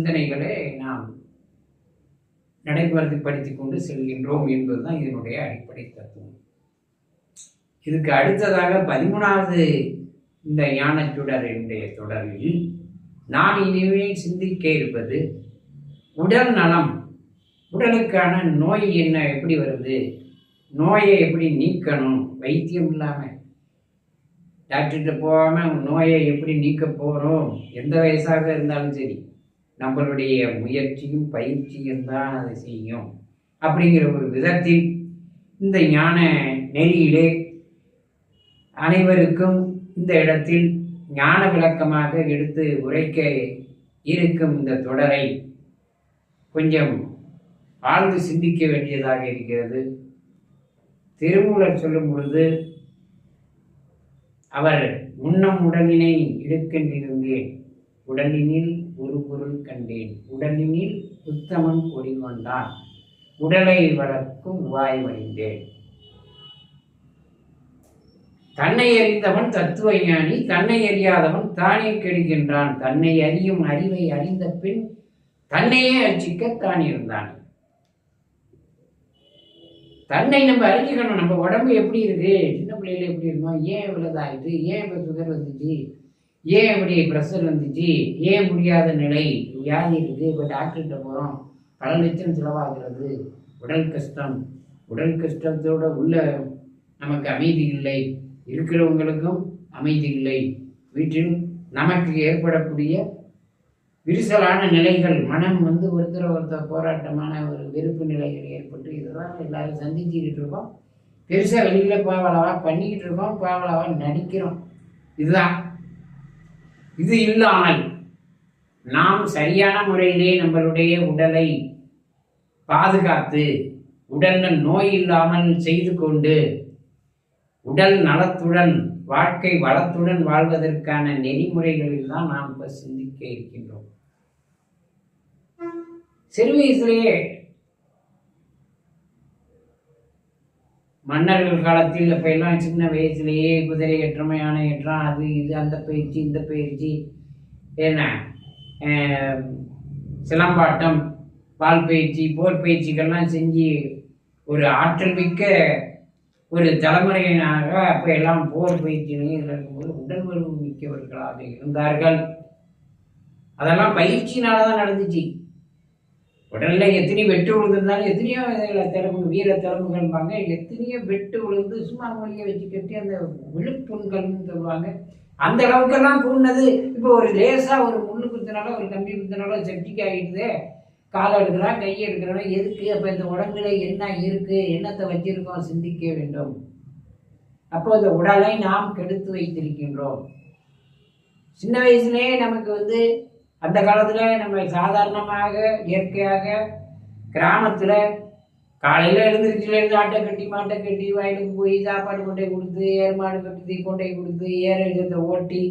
சிந்தனைகளை நாம் நடைமுறைப்படுத்தி கொண்டு செல்கின்றோம் என்பதுதான் இதனுடைய அடிப்படை தத்துவம். இதுக்கு அடுத்ததாக பதிமூணாவது இந்த ஞானச்சுடர் என்னுடைய தொடரில் நான் இனிமேல் சிந்திக்க இருப்பது உடல் நலம் உடலுக்கான நோய் என்ன எப்படி வருது நோயை எப்படி நீக்கணும் வைத்தியம் இல்லாமல் டாக்டர்கிட்ட போகாமல் நோயை எப்படி நீக்க போகிறோம் எந்த வயசாக இருந்தாலும் சரி. நம்மளுடைய முயற்சியும் பயிற்சியும் தான் அதை செய்யும். அப்படிங்கிற ஒரு விதத்தில் இந்த ஞான நெறியிலே அனைவருக்கும் இந்த இடத்தில் ஞான விளக்கமாக எடுத்து உரைக்க இருக்கும் இந்த தொடரை கொஞ்சம் ஆழ்ந்து சிந்திக்க வேண்டியதாக இருக்கிறது. திருமூலர் சொல்லும் பொழுது அவர் முன்னம் உடலினை இடுக்கென்றிருந்தேன். உடலினில் ஒரு பொருள் கண்டேன். உடலினில் உத்தமன் கொண்டான் உடலை வளர்க்கும் வாய் வழிந்தேன் தன்னை அறிந்தவன் தத்துவ ஞானி தன்னை அறியாதவன் தானே கெடுகின்றான். தன்னை அறியும் அறிவை அறிந்த பின் தன்னையே அர்ச்சிக்க தான் இருந்தான். தன்னை நம்ம அறிஞ்சிக்கணும். நம்ம உடம்பு எப்படி இருக்கு? சின்ன பிள்ளையில எப்படி இருக்கோம் ஏன் இவ்வளோதாயிட்டு ஏன் இப்போ சுகர் வந்துச்சு? ஏன் இப்படி ப்ரெஷர் வந்துச்சு? ஏன் முடியாத நிலை? வியாதி இருக்குது. இப்போ டாக்டர்கிட்ட போகிறோம் பல லட்சம் செலவாகிறது. உடல் கஷ்டம். உடல் கஷ்டத்தோட உள்ள நமக்கு அமைதி இல்லை. இருக்கிறவங்களுக்கும் அமைதி இல்லை. வீட்டில் நமக்கு ஏற்படக்கூடிய விரிசலான நிலைகள். மனம் வந்து ஒருத்தர் ஒருத்தர் போராட்டமான ஒரு வெறுப்பு நிலைகள் ஏற்பட்டு இதெல்லாம் எல்லாரும் சந்திச்சுக்கிட்டு இருக்கோம். பெருசாக வெளியில் பாவலாவா பண்ணிக்கிட்டு இருக்கோம். பாவலாவா நடிக்கிறோம். இதுதான். இது இல்லாமல் நாம் சரியான முறையிலே நம்மளுடைய உடலை பாதுகாத்து உடல்ல நோய் இல்லாமல் செய்து கொண்டு உடல் நலத்துடன் வாழ்க்கை வளத்துடன் வாழ்வதற்கான நெறிமுறைகளில் தான் நாம் இப்போ சிந்திக்க இருக்கின்றோம். சிறு வயசுலேயே மன்னர்கள் காலத்தில் இப்போ எல்லாம் சின்ன வயசுலேயே குதிரை ஏற்றமை யானை ஏற்றம் அது இது அந்த பயிற்சி இந்த பயிற்சி. என்ன? சிலம்பாட்டம் பால் பயிற்சி போர் பயிற்சிகள்லாம் செஞ்சு ஒரு ஆற்றல் மிக்க ஒரு தலைமுறையினாக அப்போ எல்லாம் போர் பயிற்சியிலையும் இருக்கும்போது உடல் வலு மிக்கவர்களாக இருந்தார்கள். அதெல்லாம் பயிற்சியினால தான் நடந்துச்சு. உடல்ல எத்தனை வெட்டு விழுந்திருந்தாலும் எத்தனையோ இதில் திறமை வீர திறமைகள்பாங்க எத்தனையோ வெட்டு விழுந்து சும்மா மொழியை வச்சு கட்டி அந்த விழுப்புண்கள்னு சொல்லுவாங்க. அந்த அளவுக்கெல்லாம் கூடினது இப்போ ஒரு லேசாக ஒரு முள்ளு குத்தினாலோ ஒரு கம்பி குத்தினாலோ செப்டிக் ஆகிடுது. காலை எடுக்கிறான் கையை எடுக்கிறான் எதுக்கு? அப்போ இந்த உடம்புல என்ன இருக்கு? என்னத்தை வச்சிருக்கோம்? சிந்திக்க வேண்டும். அப்போ இந்த உடலை நாம் கெடுத்து வைத்திருக்கின்றோம். சின்ன வயசுலேயே நமக்கு வந்து அந்த காலத்தில் நம்ம சாதாரணமாக இயற்கையாக கிராமத்தில் காலையில் எழுந்திரிச்சிலேருந்து ஆட்டை கட்டி மாட்டை கட்டி வயலுக்கு போய் சாப்பாடு கொண்டை கொடுத்து ஏர் மாடு கட்டி கொண்டை கொடுத்து ஏர் எழுத ஓட்டி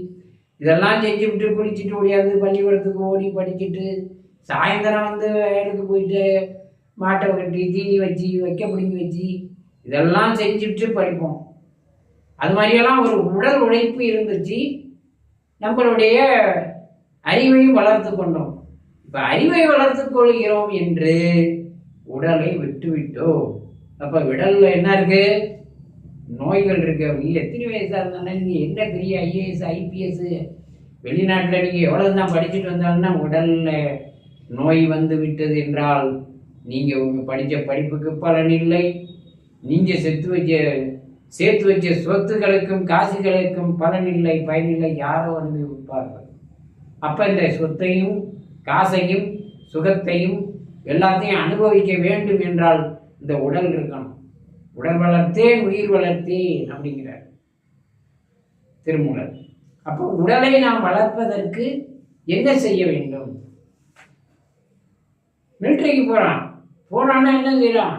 இதெல்லாம் செஞ்சு விட்டு குளிச்சுட்டு ஓடியாந்து பள்ளிக்கூடத்துக்கு ஓடி படிச்சுட்டு சாயந்தரம் வந்து வயலுக்கு போயிட்டு மாட்டை கட்டி தீனி வச்சு வைக்க பிடிங்கி வச்சு இதெல்லாம் செஞ்சுட்டு படிப்போம். அது மாதிரியெல்லாம் ஒரு உடல் உழைப்பு இருந்துச்சு. நம்மளுடைய அறிவையும் வளர்த்து கொண்டோம். இப்போ அறிவை வளர்த்து கொள்கிறோம் என்று உடலை விட்டுவிட்டோம். அப்போ விடலில் என்ன இருக்கு? நோய்கள் இருக்கு. நீ எத்தனை வயசா இருந்தாலும் நீங்க என்ன பெரிய ஐஏஎஸ் ஐபிஎஸ் வெளிநாட்டில் நீங்கள் எவ்வளவு தான் படிச்சுட்டு வந்தாலும்னா உடல்ல நோய் வந்து விட்டது என்றால் நீங்கள் உங்கள் படித்த படிப்புக்கு பலன் இல்லை. நீங்கள் செத்து வச்ச சேர்த்து வச்ச சொத்துக்களுக்கும் காசுகளுக்கும் பலன் இல்லை பயனில்லை யாரோ அனுபவிப்பார்கள் அப்போ இந்த சொத்தையும் காசையும் சுகத்தையும் எல்லாத்தையும் அனுபவிக்க வேண்டும் என்றால் இந்த உடல் இருக்கணும். உடல் வளர்த்தே உயிர் வளர்த்தேன் அப்படிங்கிறார். திருமூலர். அப்போ உடலை நாம் வளர்ப்பதற்கு என்ன செய்ய வேண்டும்? மில்டரிக்கு போறான். போனான்னா என்ன செய்யறான்?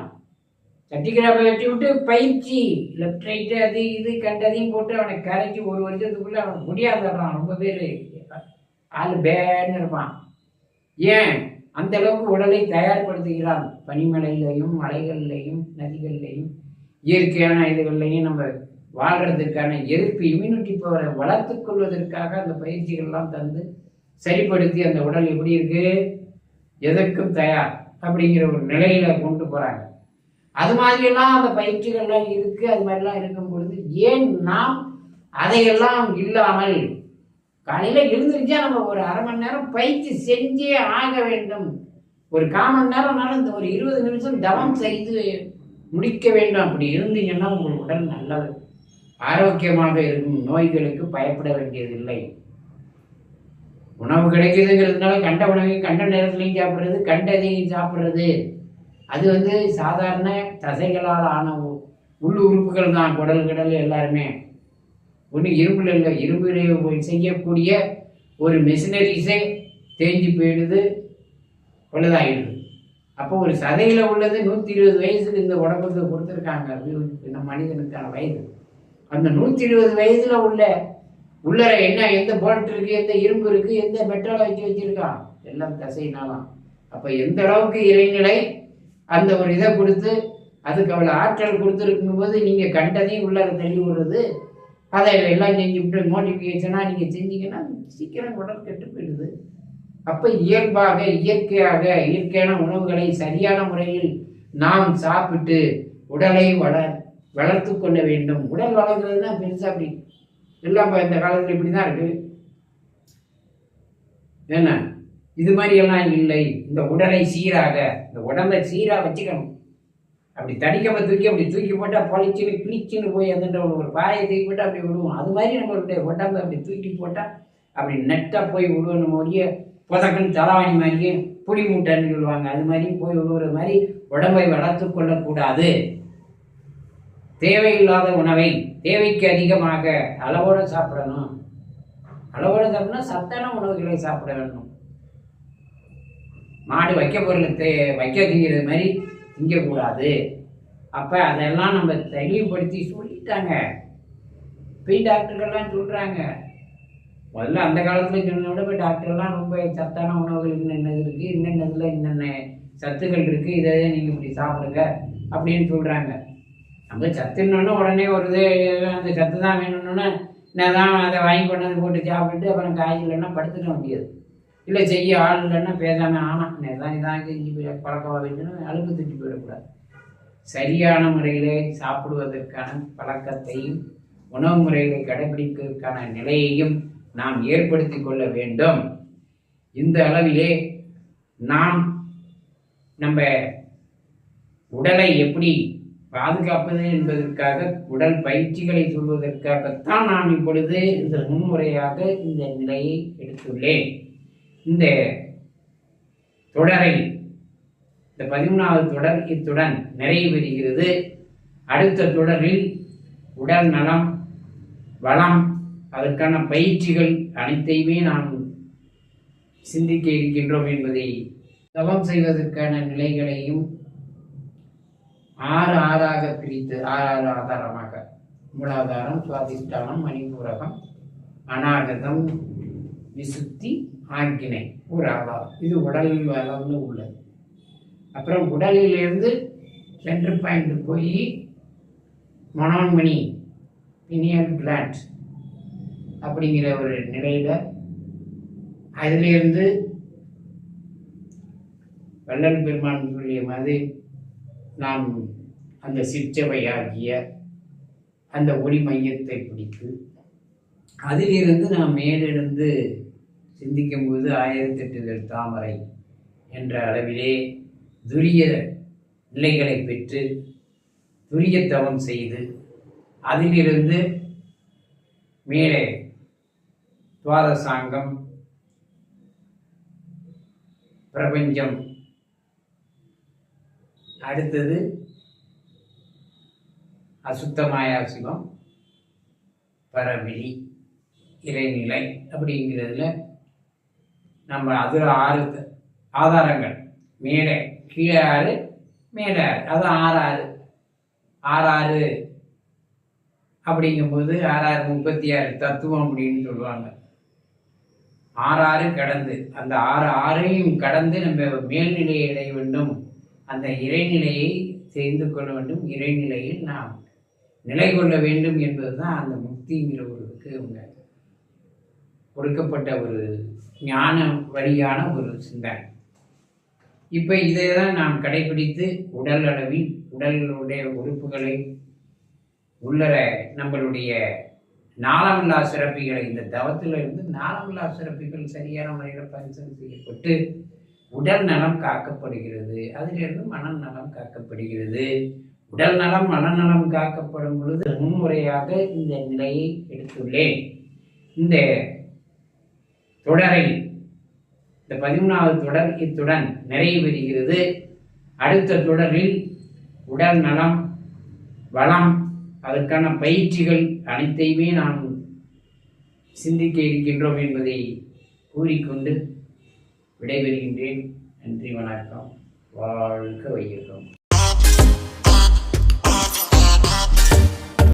சட்டிக்கிழமை வெட்டி விட்டு பயிற்சி. லெஃப்ட் ரைட்டு அது இது கண்டதையும் போட்டு அவனை கரைச்சி ஒரு வருஷத்துக்குள்ள அவன் முடியாதுறான். ரொம்ப பேர். ஆள் பேன்னு இருப்பான். ஏன்? அந்த அளவுக்கு உடலை தயார்படுத்துகிறான். பனிமலையிலையும் மலைகள்லையும் நதிகள்லையும் இயற்கையான இதுகள்லையும் நம்ம வாழ்கிறதுக்கான எதிர்ப்பு இம்யூனிட்டி பவரை வளர்த்து கொள்வதற்காக அந்த பயிற்சிகள்லாம் தந்து சரிப்படுத்தி அந்த உடல் எப்படி இருக்கு? எதற்கும் தயார் அப்படிங்கிற ஒரு நிலையில கொண்டு போறாங்க. அது மாதிரியெல்லாம் அந்த பயிற்சிகள்லாம் இருக்கு. அது மாதிரிலாம் இருக்கும் பொழுது ஏன் நாம் அதையெல்லாம் இல்லாமல் காலையில எழுந்திருச்சா நம்ம ஒரு அரை மணி நேரம் பயிற்சி செஞ்சே ஆக வேண்டும். ஒரு கால் மணி நேரம்னாலும் இந்த ஒரு இருபது நிமிஷம் தவம் செய்து முடிக்க வேண்டும். அப்படி இருந்தீங்கன்னா உங்கள் உடல் நல்லது. ஆரோக்கியமாக இருக்கும். நோய்களுக்கு பயப்பட வேண்டியதில்லை. உணவு கிடைக்குதுங்கிறதுனால கண்ட உணவையும் கண்ட நேரத்துலையும் சாப்பிட்றது கண்டதையும் சாப்பிட்றது. அது வந்து சாதாரண தசைகளால் ஆன உள் உறுப்புகள் தான். குடல் கடல் எல்லாருமே. ஒன்றும் இரும்புல இல்லை இரும்புல செய்யக்கூடிய ஒரு மெஷினரிஸே தேஞ்சு போயிடுது உள்ளதாகிடுது அப்போ ஒரு சதையில் உள்ளது நூற்றி இருபது வயசுக்கு இந்த உடம்புக்கு கொடுத்துருக்காங்க. அது மனிதனுக்கான வயது. அந்த நூற்றி இருபது வயதில் உள்ள உள்ளர என்ன எந்த போல்ட் இருக்குது எந்த இரும்பு இருக்குது எந்த மெட்ரோல் வச்சு வச்சுருக்கான் எல்லாம் தசைனாலாம் அப்போ எந்த அளவுக்கு இறைநிலை அந்த ஒரு இதை கொடுத்து அதுக்கு அவ்வளோ ஆற்றல் கொடுத்துருக்கும் போது நீங்கள் கண்டதையும் உள்ளர தள்ளி அதை எல்லாம் செஞ்சுவிட்டு மோட்டிஃபிகேஷனாக நீங்கள் செஞ்சீங்கன்னா சீக்கிரம் உடல் கெட்டு போயிடுது. அப்போ இயல்பாக இயற்கையாக இயற்கையான உணவுகளை சரியான முறையில் நாம் சாப்பிட்டு உடலை வளர் வளர்த்து கொள்ள வேண்டும். உடல் வளர்கிறதுனா பெருசாக அப்படி. எல்லாம் இந்த காலத்தில் இப்படி தான் இருக்கு. என்ன இது மாதிரி எல்லாம் இல்லை. இந்த உடலை சீராக இந்த உடம்பை சீராக வச்சுக்கணும். அப்படி தடிக்காம தூக்கி அப்படி தூக்கி போட்டால் பொழிச்சின்னு கிழிச்சுன்னு போய் அதுன்ற ஒரு பாயை தூக்கி போட்டால் அப்படி விடுவோம். அது மாதிரி நம்மளுடைய உடம்பு அப்படி தூக்கி போட்டால் அப்படி நெட்டாக போய் விடுவோம். நம்ம புதக்குன்னு தலைவாணி தலவாணி மாதிரியே புடி மூட்டைன்னு சொல்லுவாங்க. அது மாதிரி போய் விடுவது மாதிரி உடம்பை வளர்த்து கொள்ளக்கூடாது. தேவையில்லாத உணவை தேவைக்கு அதிகமாக அளவோடு சாப்பிடணும். அளவோடு சாப்பிடணும் சத்தான உணவுகளை சாப்பிட வேண்டும். மாடு வைக்க பொருள் தே வைக்க தீங்கிறது மாதிரி திங்கக்கூடாது. அப்போ அதெல்லாம் நம்ம தெளிவுபடுத்தி சொல்லிட்டாங்க. போய் டாக்டர்கள்லாம் சொல்கிறாங்க முதல்ல அந்த காலத்தில் சொன்னதை விட இப்போ டாக்டர்லாம் ரொம்ப சத்தான உணவுகள் என்னென்னது இருக்குது என்னென்னதில் என்னென்ன சத்துக்கள் இருக்குது இதை நீங்கள் இப்படி சாப்பிடுங்க அப்படின்னு சொல்கிறாங்க நம்ம சத்துன்னொன்னே உடனே வருது. அந்த சத்து தான் வேணும்னு நான் தான் அதை வாங்கி கொண்டு வந்து போட்டு சாப்பிட்டுட்டு அப்புறம் காய் படுத்துக்க முடியாது. இல்லை செய்ய ஆள் இல்லைன்னா பேசாமல் ஆமாம் நான் இதான் செஞ்சு போய் பழக்கமாக அழுப்பு தூக்கி போயிடக்கூடாது. சரியான முறையிலே சாப்பிடுவதற்கான பழக்கத்தையும் உணவு முறைகளை கடைபிடிப்பதற்கான நிலையையும் நாம் ஏற்படுத்தி கொள்ள வேண்டும். இந்த அளவிலே நாம் நம்ம உடலை எப்படி பாதுகாப்பது என்பதற்காக உடல் பயிற்சிகளை சொல்வதற்காகத்தான் நான் இப்பொழுது இந்த முன்முறையாக இந்த நிலையை எடுத்துள்ளேன். இந்த தொடரை இந்த பதிமூணாவது தொடர் இத்துடன் நிறைவு பெறுகிறது அடுத்த தொடரில் உடல் நலம் வளம் அதற்கான பயிற்சிகள் அனைத்தையுமே நாம் சிந்திக்க இருக்கின்றோம் என்பதை தவம் செய்வதற்கான நிலைகளையும் ஆறு ஆறாக பிரித்து ஆறு ஆறு ஆதாரமாக. மூலாதாரம் சுவாதிஷ்டானம் மணிபூரகம் அநாகதம் விசுத்தி ஆக்கினை ஒரு ஆதாரம் இது உடல் அளவில் உள்ளது. அப்புறம் உடலிலிருந்து சென்ட்ரு பாயிண்ட் போய் மனோன்மணி பினியல் கிளாண்ட் அப்படிங்கிற ஒரு நிலையில் அதிலிருந்து வள்ளல் பெருமான் சொல்லிய மாதிரி நாம் அந்த சிற்றவையாகிய அந்த ஒளி மையத்தை பிடித்து அதிலிருந்து நாம் மேலிருந்து சிந்திக்கும்போது ஆயிரத்தெட்டு தாமரை என்ற அளவிலே துரிய நிலைகளை பெற்று துரிய தவம் செய்து அதிலிருந்து மேலே துவாதசாங்கம் பிரபஞ்சம் அடுத்தது அசுத்தமாயா சிவம் பரவிழி இறைநிலை அப்படிங்கிறதுல நம்ம அது ஆறு த- ஆதாரங்கள். மேலே கீழே ஆறு மேலே ஆறு. அது ஆறு ஆறு. ஆறு ஆறு அப்படிங்கும்போது ஆறாறு முப்பத்தி ஆறு தத்துவம் அப்படின்னு சொல்லுவாங்க. ஆறாறு கடந்து அந்த ஆறு ஆறையும் கடந்து நம்ம மேல்நிலையை அடைய வேண்டும். அந்த இறைநிலையை தெரிந்து கொள்ள வேண்டும். இறைநிலையில் நாம் நிலை கொள்ள வேண்டும் என்பதுதான் அந்த முக்திங்கிற ஒரு அவங்க கொடுக்கப்பட்ட ஒரு ஞான வழியான ஒரு சிந்தனை. இப்போ இதை தான் நாம் கடைபிடித்து உடல் அளவில் உடலுடைய உறுப்புகளை உள்ளர நம்மளுடைய நாளமில்லா சிறப்பிகளை இந்த தவத்தில் இருந்து நாளமில்லா சிறப்பிகள் சரியான முறையில் பரிசீலனை செய்யப்பட்டு உடல் நலம் காக்கப்படுகிறது. அதிலிருந்து மனநலம் காக்கப்படுகிறது. உடல் நலம் மனநலம் காக்கப்படும் பொழுது முன்முறையாக இந்த நிலையை எடுத்துள்ளேன். இந்த தொடரை இந்த பதிமூணாவது தொடர் இத்துடன் நிறைவு பெறுகிறது அடுத்த தொடரில் உடல் நலம் வளம் அதற்கான பயிற்சிகள் அனைத்தையுமே நாம் சிந்திக்க இருக்கின்றோம் என்பதை கூறிக்கொண்டு விடைபெறுகின்றேன். நன்றி வணக்கம். வாழ்க வையகம்.